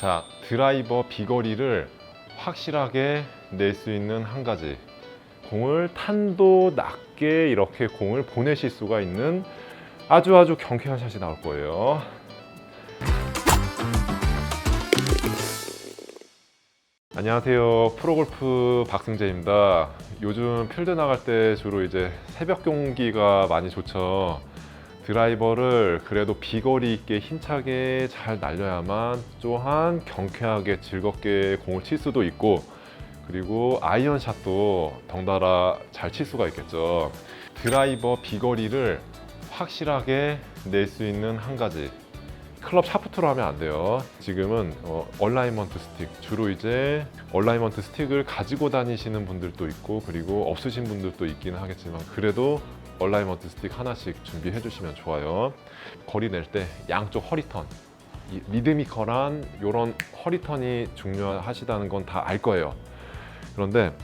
자, 드라이버 비거리를 확실하게 낼 수 있는 한 가지. 공을 탄도 낮게 이렇게 공을 보내실 수가 있는 아주 아주 경쾌한 샷이 나올 거예요. 안녕하세요. 프로골프 박승재입니다. 요즘 필드 나갈 때 주로 이제 새벽 경기가 많이 좋죠. 드라이버를 그래도 비거리 있게 힘차게 잘 날려야만 또한 경쾌하게 즐겁게 공을 칠 수도 있고 그리고 아이언샷도 덩달아 잘 칠 수가 있겠죠. 드라이버 비거리를 확실하게 낼 수 있는 한 가지 클럽 샤프트로 하면 안 돼요. 지금은 어, 얼라이먼트 스틱 주로 이제 얼라이먼트 스틱을 가지고 다니시는 분들도 있고 그리고 없으신 분들도 있기는 하겠지만 그래도 얼라이먼트 스틱 하나씩 준비해 주시면 좋아요. 거리 낼 때 양쪽 허리턴 이 리드미컬한 이런 허리턴이 중요하시다는 건 다 알 거예요. 그런데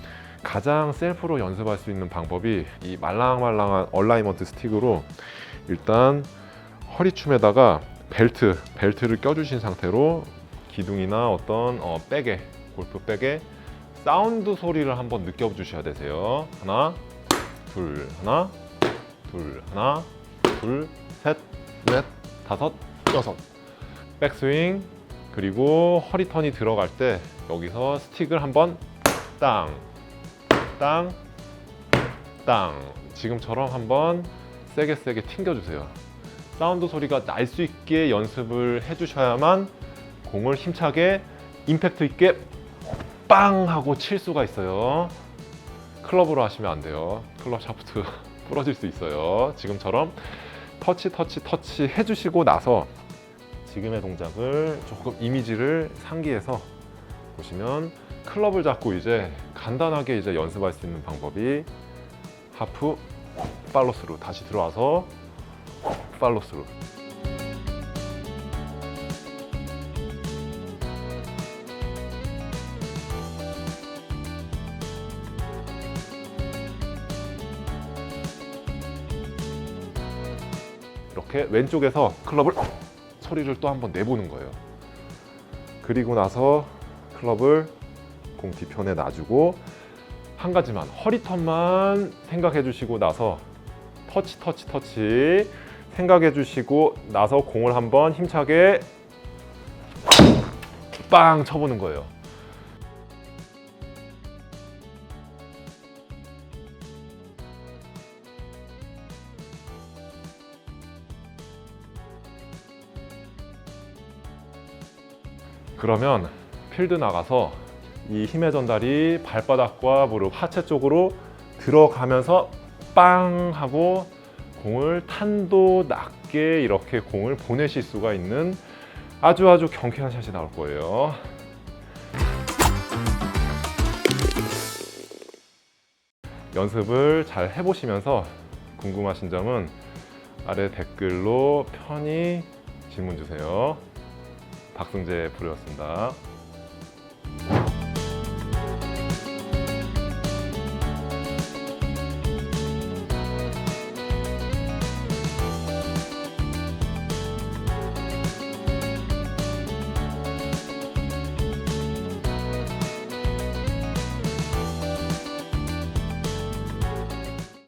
가장 셀프로 연습할 수 있는 방법이 이 말랑말랑한 얼라이먼트 스틱으로 일단 허리춤에다가 벨트, 벨트를 껴주신 상태로 기둥이나 어떤 어, 백에, 골프 백에 사운드 소리를 한번 느껴주셔야 되세요. 하나, 둘, 하나, 둘, 하나, 둘, 셋, 넷, 다섯, 여섯. 백스윙, 그리고 허리 턴이 들어갈 때 여기서 스틱을 한번 땅, 땅, 땅. 지금처럼 한번 세게 세게 튕겨주세요. 사운드 소리가 날 수 있게 연습을 해주셔야만 공을 힘차게 임팩트 있게 빵 하고 칠 수가 있어요. 클럽으로 하시면 안 돼요. 클럽 샤프트 부러질 수 있어요. 지금처럼 터치 터치 터치 해주시고 나서 지금의 동작을 조금 이미지를 상기해서 보시면 클럽을 잡고 이제 간단하게 이제 연습할 수 있는 방법이 하프 팔로스루 다시 들어와서 팔로스루 이렇게 왼쪽에서 클럽을 소리를 또 한번 내보는 거예요. 그리고 나서 클럽을 공 뒤편에 놔주고 한 가지만 허리턴만 생각해 주시고 나서 터치 터치 터치 생각해 주시고 나서 공을 한번 힘차게 빵 쳐보는 거예요. 그러면 필드 나가서 이 힘의 전달이 발바닥과 무릎 하체 쪽으로 들어가면서 빵 하고 공을 탄도 낮게 이렇게 공을 보내실 수가 있는 아주 아주 경쾌한 샷이 나올 거예요. 연습을 잘 해보시면서 궁금하신 점은 아래 댓글로 편히 질문 주세요. 박승재 프로였습니다.